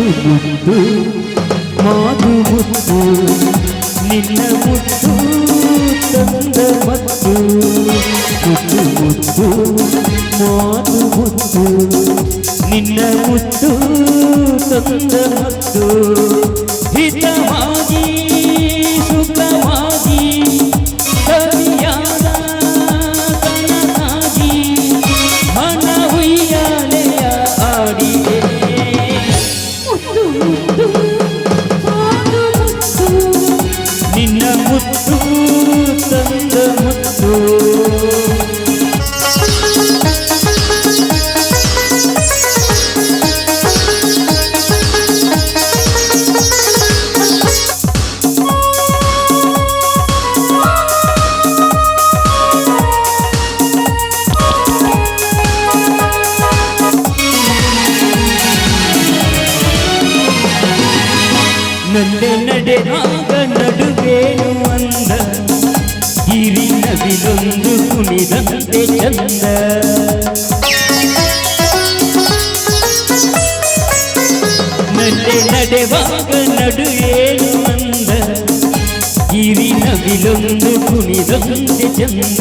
മധുമുത്തു മാധുമുത്തു നിന്ന മുത്തു തന്ന മത്തു മുത്തു മാധുമുത്തു നിന്ന മുത്തു തന്ന മത്തു ನಡೆದಾಗ ನಡುವೇನು ಅಂದ ಗಿರಿ ನವಿಲೊಂದು ಕುಣಿದಂತೆ ಚಂದ ನಡೆ ನಡೆವಾಗ ನಡುವೇನು ಅಂದ ಗಿರಿ ನವಿಲೊಂದು ಕುಣಿದಂತೆ ಚಂದ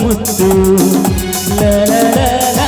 ಮುತ್ತು. ಲ